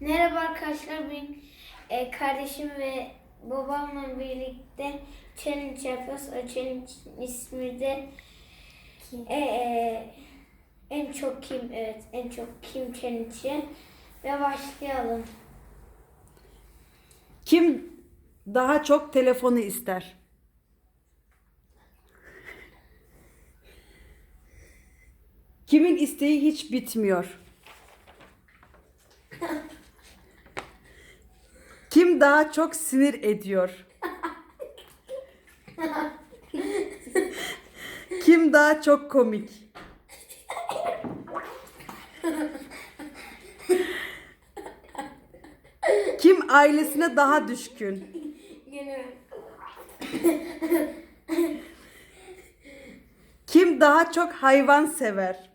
Merhaba arkadaşlar. Ben e, kardeşim ve babamla birlikte challenge yapıyoruz. O challenge ismi de e, e, en çok kim evet en çok kim challenge'ı ve başlayalım. Kim daha çok telefonu ister? Kimin isteği hiç bitmiyor? Kim daha çok sinir ediyor? Kim daha çok komik? Kim ailesine daha düşkün? Kim daha çok hayvan sever?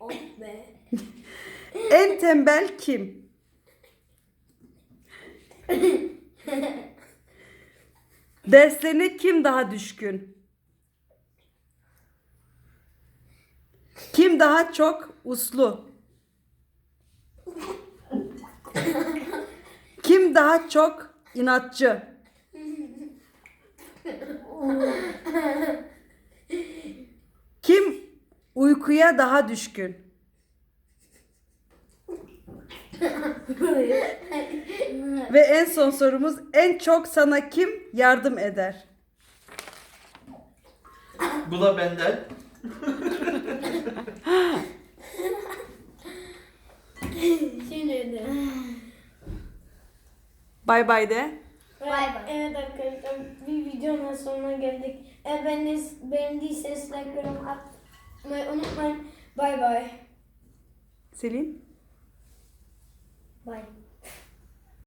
oh. En tembel kim? Derslerine kim daha düşkün? Kim daha çok uslu? Kim daha çok inatçı? Kim uykuya daha düşkün? Ve en son sorumuz en çok sana kim yardım eder? Bu da benden. Şimdi de. Bay bay de. Bay bay. Evet arkadaşlar bir videonun sonuna geldik. Eğer beğendiyse- beğendiyseniz like yorum atmayı unutmayın. Bay bay. Selin. Bay.